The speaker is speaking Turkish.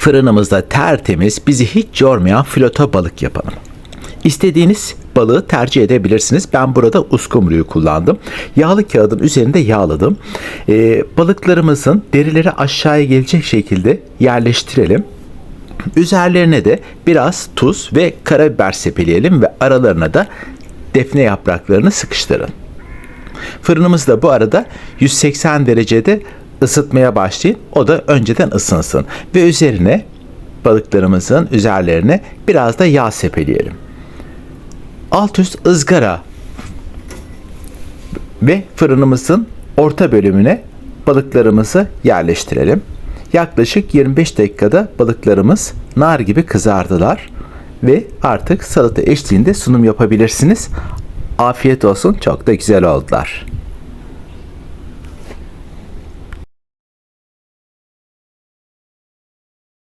fırınımızda tertemiz, bizi hiç yormayan fileto balık yapalım. İstediğiniz balığı tercih edebilirsiniz. Ben burada uskumruyu kullandım. Yağlı kağıdın üzerinde yağladım. Ee, balıklarımızın derileri aşağıya gelecek şekilde yerleştirelim. Üzerlerine de biraz tuz ve karabiber sepeleyelim ve aralarına da defne yapraklarını sıkıştırın. Fırınımız da bu arada 180 derecede ısıtmaya başlayın. O da önceden ısınsın. Ve üzerine balıklarımızın üzerlerine biraz da yağ sepeleyelim. Alt üst ızgara ve fırınımızın orta bölümüne balıklarımızı yerleştirelim. Yaklaşık 25 dakikada balıklarımız nar gibi kızardılar ve artık salata eşliğinde sunum yapabilirsiniz. Afiyet olsun çok da güzel oldular.